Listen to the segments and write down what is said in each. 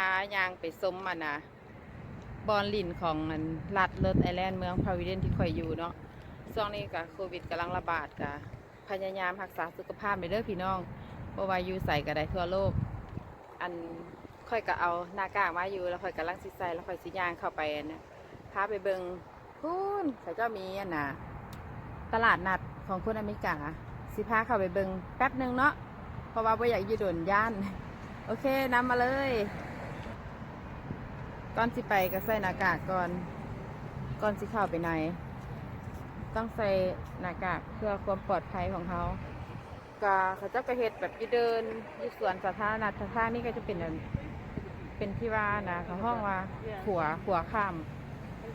ายางไปส้มอะนะบอลลินของอันรัฐเลิศไอแลนด์เมืองพาวิเดนที่ข่อยอยู่เนาะช่วงนี้กับโควิดกำลังระบาดกะพยายามรักษาสุขภาพไปเด้อพี่น้องเพราะว่าอยู่ใส่ก็ได้ทั่วโลก อันค่อยก็เอาหน้ากากมาอยู่แล้วค่อยกำลังสิใส่แล้วค่อยสิย่างเข้าไปนะพาไปเบิงพูนเขาเจ้ามีอันน่ะตลาดนัดของคนอเมริกาสิพาเข้าไปเบิงแป๊บหนึงเนาะเพราะว่าบ่อยากยืดดนย่าน โอเค นำมาเลย ก่อนสิไปก็ใส่หน้ากากก่อน ก่อนสิเข้าไปใน ต้องใส่หน้ากากเพื่อความปลอดภัยของเขาก็เขาจ้ากระเฮ็ดแบบอยืเดินอยืสวนสาธารณะทางนี่ก็จะเป็นอันเป็นที่ว่านะเขาห้องว่าขัวขัวข้าม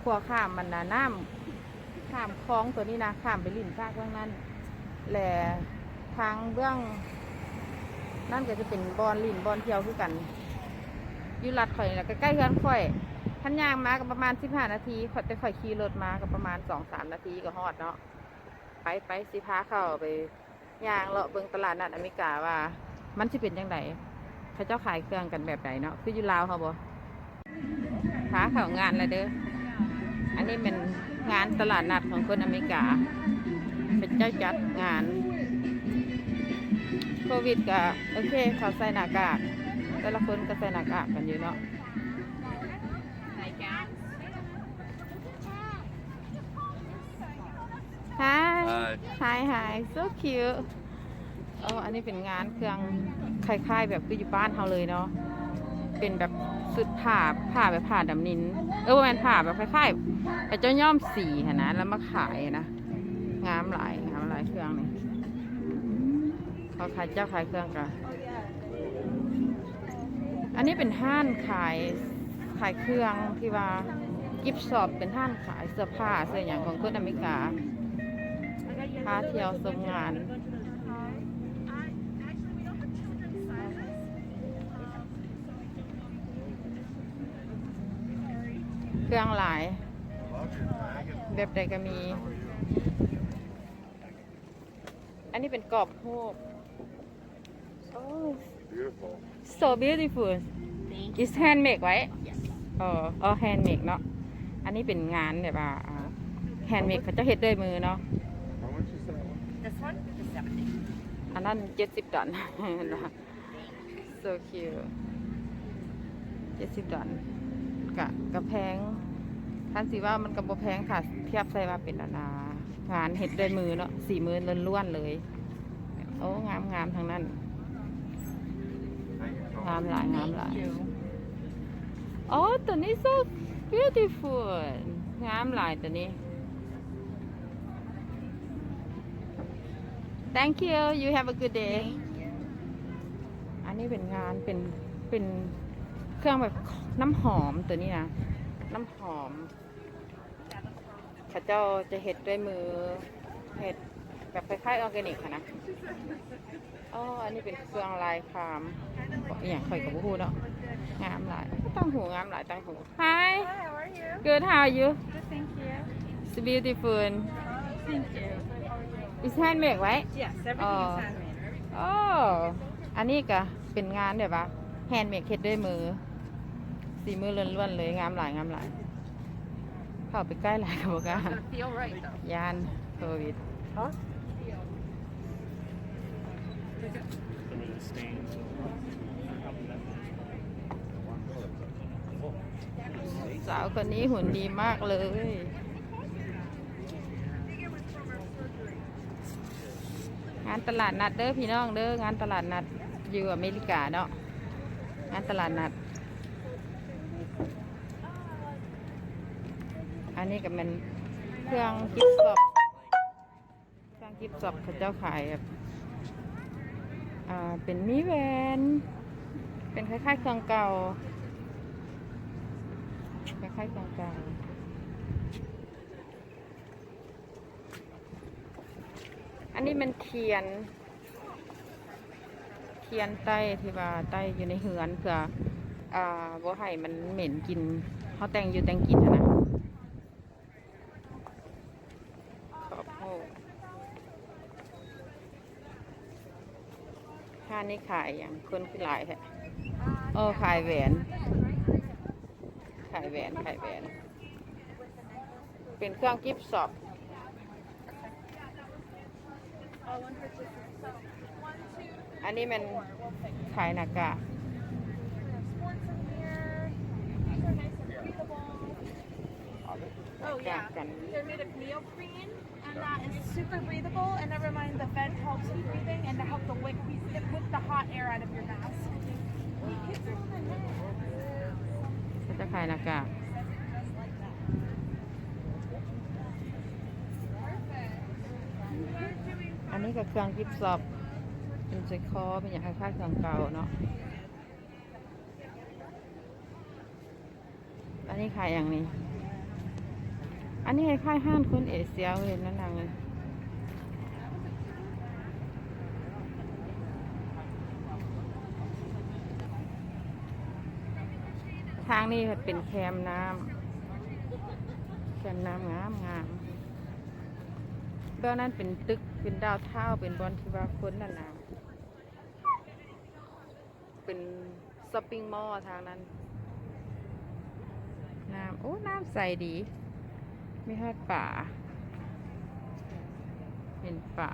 ขัวข้ามมันนะน้ำข้ามคลองตัวนี้นะข้ามไปลิ่นซากเบื้องนั้นแหละทางเบื้องนั่นก็จะเป็นบอลลิ่นบอลเที่ยวคือกัน อยู่ลัดข่อยนี่แหละใกล้ๆเฮือนข่อยทันยางมากประมาณสิบห้านาทีข่อยแต่ข่อยขี่รถมาก็ประมาณสองสามนาทีก็ฮอดเนาะไปไปสิพาเข้าไปย่างเลาะเบิงตลาดนัดอเมริกาว่า มันจะเป็นยังไงเขาเจ้าขายเครื่องกันแบบไหนเนาะคืออยู่ลาวเขาบ่พาเข้างานเลยเด้ออันนี้เป็นงานตลาดนัดของคนอเมริกา เป็นเจ้าจัดงาน โควิดก็โอเคเขาใส่หน้ากาก แต่ละคนก็ใส่หน้ากากกันอยู่เนาะ Hi Hi Hi so cute เอออันนี้เป็นงานเครื่องคล้ายๆแบบคืออยู่บ้านเขาเลยเนาะ เป็นแบบสุดผ้าผ้าแบบผ้าดำนิน เออว่าแมนผ้าแบบคล้ายๆแต่เจ้าย่อมสีหนนะแล้วมาขายนะ งามหลายงามหลายเครื่องนี่เขาขายเจ้าขายเครื่องกัน อันนี้เป็นห้านขายขายเครื่องที่ว่ากิฟช็อปเป็นห้านขายเสื้อผ้าเสื้ออย่างของคนอเมริกาพาเที่ยวชมงานเครื่องหลายแบบใดก็มี อันนี้เป็นกรอบรูปโอ้ Beautiful. so beautiful it's handmade ไว้ Yes. เออเออ handmade เนาะ อันนี้เป็นงานแบบว่า handmade เขาจะเฮ็ดด้วยมือเนาะ How much is that one? This one is 70. อันนั้นเจ็ดสิบดอลนะ so cute เจ็ดสิบดอลกะกะแพงท่านสิว่ามันกะบ่แพงค่ะ เทียบใส่ว่าเป็นอนนางานเห็ดด้วยมือเนาะสี่มือล้วนๆเลย โอ้ งามงามๆทางนั้น งามหลายงามหลายโอ้ตัวนี้ so beautiful งามหลายตัวนี้ thank you you have a good day อันนี้เป็นงานเป็นเป็นเครื่องแบบน้ำหอมตัวนี้นะ น้ำหอมเข้าเจ้าจะเห็ดด้วยมือเห็ดแบบคล้ายๆออร์แกนิกค่ะนะอ๋ออันนี้เป็นเครื่องลายคราม อหย่างข่อยกับบูฮูเนาะงามหลายตั้งหูงามหลายตั้งหู Hi Hi, how are you? good how are you Good, thank you. it's beautiful Thank you. it's handmade right Yes, everything Oh. is handmade. โอ้อันนี้ก็เป็นงานแบบว่าแฮนด์เมดเฮ็ดด้วยมือสีมือล้วนๆเลยงามหลายงามหลายเข้าไปใกล้หลายกับกล้า It's gonna feel right though. ยานโควิด Huh? Some of the stains. สาวคนนี้หุ่นดีมากเลยงานตลาดนัดเด้อพี่น้องเด้องานตลาดนัดอยู่อเมริกาเนาะงานตลาดนัด อันนี้ก็เป็นเครื่องกิฟต์ช็อปเครื่องกิฟต์ช็อปเขาเจ้าขายแบบอ่าเป็นมีแวน เป็นคล้ายๆเครื่องเก่า คล้ายๆเครื่องเก่าอันนี้มันเทียน เทียนใต้ที่ว่าใต้อยู่ในเฮือนเพื่ออ่าบ่ให้มันเหม็นกินเขาแต่งอยู่แต่งกินนะขอบโหค่านี่ขายอย่างคนคือหลายแท้โอ้ขายแหวนายแหวนขายแหวน เป็นเครื่องกิฟต์ช็อปอันนี้มันขายหน้ากาก Oh yeah, Can- they're made of neoprene, and that is super breathable. And never mind, the vent helps with breathing and to help the wick whip the hot air out of your mask. จะขายหน้ากากอันนี้ก็เครื่องกิฟต์ช็อปเป็นใส่คอเป็นอย่างคล้ายๆเครื่องเก่าเนาะอันนี้ขายอย่างนี้ อันนี้คล้ายๆห้านคนเอเชียเห็นนั่นนางเลยทาง นี้เป็นแคมน้ำแคมน้ำงามงามเบื้องนั้นเป็นตึกเป็นดาวเท่าเป็นบอลที่ว่าคนนั่นนะเป็นช้อปปิ้งมอลทางนั้น น้ำโอ้น้ำใสดีมีทอดป่า เป็นป่า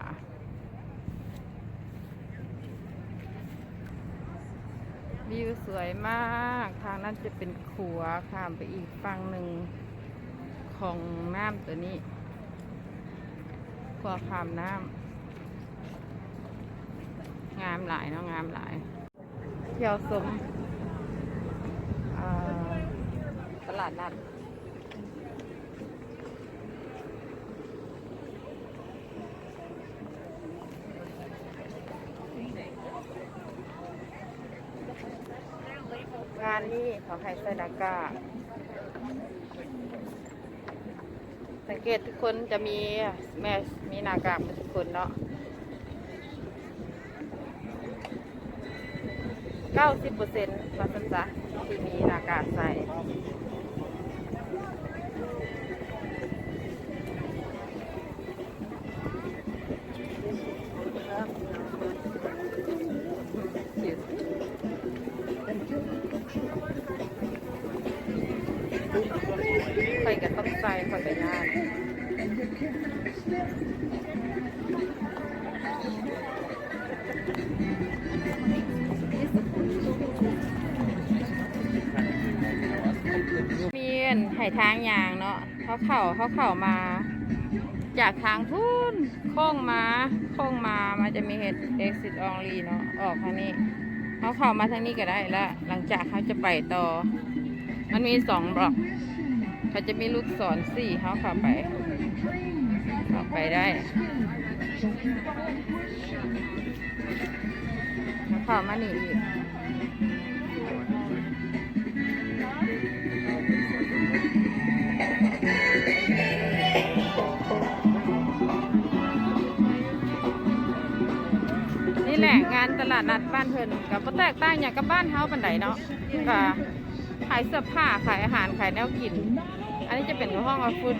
วิวสวยมาก ทางนั้นจะเป็นขัวข้ามไปอีกฝั่งหนึ่งของน้ำตัวนี้ขัวข้ามน้ำงามหลายเนาะงามหลายเที่ยวสมตลาดนัด เขาให้ใส่หน้ากากสังเกตทุกคนจะมีแมสมีหน้ากากทุกคนเนาะเก้าสิบเปอร์เซ็นต์มาสันจ้ะที่มีหน้ากากใส่ ใครก็ต้องใส่คนไปงานมีนไห่ทางยางเนาะเขาเข่าเขาเข่ามา จากทางทุนโค้งมาโค้งมามันจะมีเห็ด exit only เนาะออกทางนี้ เขาเข้ามาทางนี้ก็ได้แล้วหลังจากเขาจะไปต่อ มันมีสองบล็อกเขาจะมีลูกศรสี่เขาเข้าไปเข้าไปได้เขาเข้ามานี่อีก นี่แหละงานตลาดนัดบ้านเพิ่นกับก็แตกต่างอย่างกับบ้านเฮาปันไดเนาะก็ขายเสื้อผ้าขายอาหารขายแนวกิน อันนี้จะเป็นห้องฟูด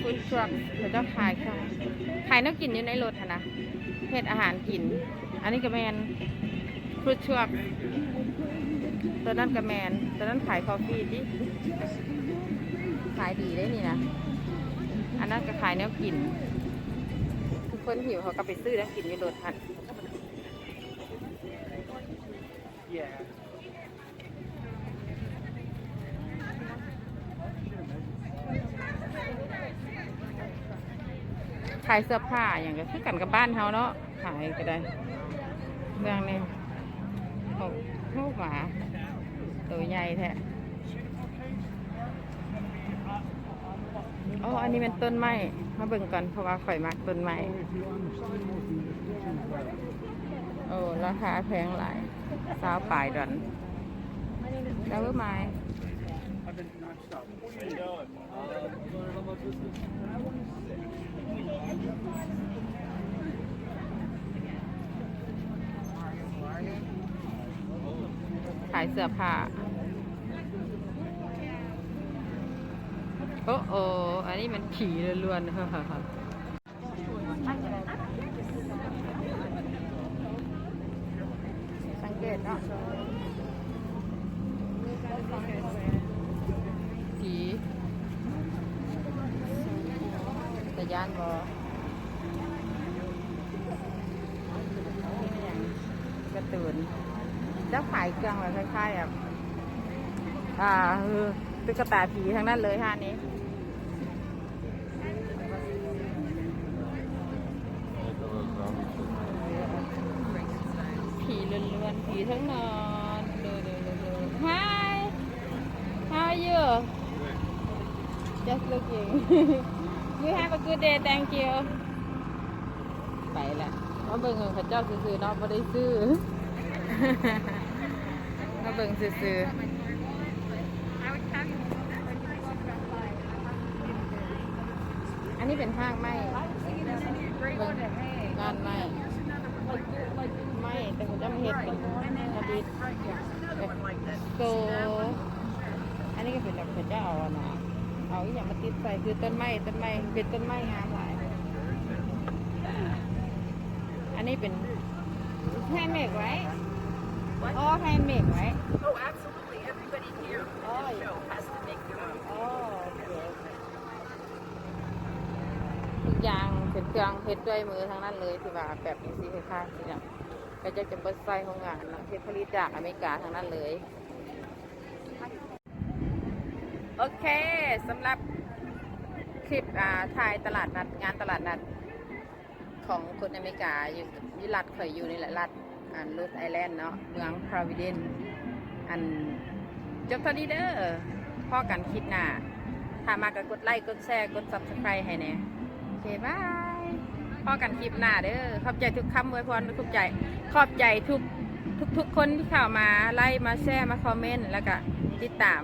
ฟูดทรัคเขาจะขายค่ะขายแนวกินอยู่ในรถนะเฮ็ดอาหารกิน อันนี้ก็แมนฟูดทรัคตัวนั้นก็แมนตัวนั้นขายคอฟฟี่ดิขายดีได้นี่นะอันนั้นก็ขายแนวกินทุกคนหิวเขาก็ไปซื้อแล้วกินอยู่รถหัน Yeah. ขายเสื้อผ้าอย่างก็คือกันกับบ้านเฮาเนาะขายก็ได้เมืองนี่หกลูกหมาตัวใหญ่แท้อ๋อ อันนี้เป็นต้นไม้ มาเบิ่งก่อนเพราะว่าข่อยมักต้นไม้ โอ้ราคาแพงหลายสาวปลายดอนแล้วไม้ I've been nonstop. What are you doing? ขายเสื้อผ้า โอ้โออันนี้มันผีล้วนๆ ผีแต่ยานบอกระตุนจะขายเครื่องแบบคล้ายๆแบบอ่าคือตุ๊กตาผีทั้งนั้นเลยฮะนี้ ล้วนๆผีทั้งนอนเลยเลยเลยเลย Hi how are you just looking you have a good day thank you ไปแหละมาเบิ่งเงินเขาเจ้าซื้อๆเนาะไม่ได้ซื้อมาเบิ่งซื้อๆอันนี้เป็นห้างไหมเบิ่งงานไหม ไม่แต่ผมจะมาเห็ดเป็นกระดิษโซอันนี้ก็เป็นแบบเขาจะเอาอะนะเอาอย่างมาติดใส่คือต้นไม้ต้นไม้เป็นต้นไม้งามหลายอันนี้เป็นแฮนเมดไว้อ๋อแฮนด์เมดไว้ Oh, absolutely. Everybody here Oh, in the show has to make their own. อ๋อโอเคทุกอย่างเป็นเครื่องเฮ็ดด้วยมือทั้งนั้นเลยที่ว่าแบบนี้สิคล้ายๆสิเนี่ย ก็จะจะเปิดไซของงานเนาะเฮ็ดผลิตจากอเมริกาทั้งนั้นเลย โอเคสำหรับคลิปอ่าถ่ายตลาดนัดงานตลาดนัดของคนอเมริกาอยู่อยี่รัฐข่อยอยู่ในแหละรัฐอันรูทไอแลนด์เนาะเมืองพราวิเดนอันจบเท่านี้เด้อพ่อกันคลิปหน้าถ้ามาก็กดไลค์กดแชร์กด subscribe ให้แน่โอเคบาย พ่อกันคลิปหน้าเด้อขอบใจทุกคำอวยพรทุกใจ ขอบใจทุกทุกทุกคนที่เข้ามาไลค์มาแชร์มาคอมเมนต์แล้วก็ติดตาม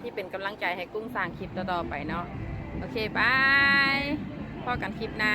ที่เป็นกำลังใจให้กุ้งสร้างคลิปต่อๆไปเนาะโอเคบายพ่อกันคลิปหน้า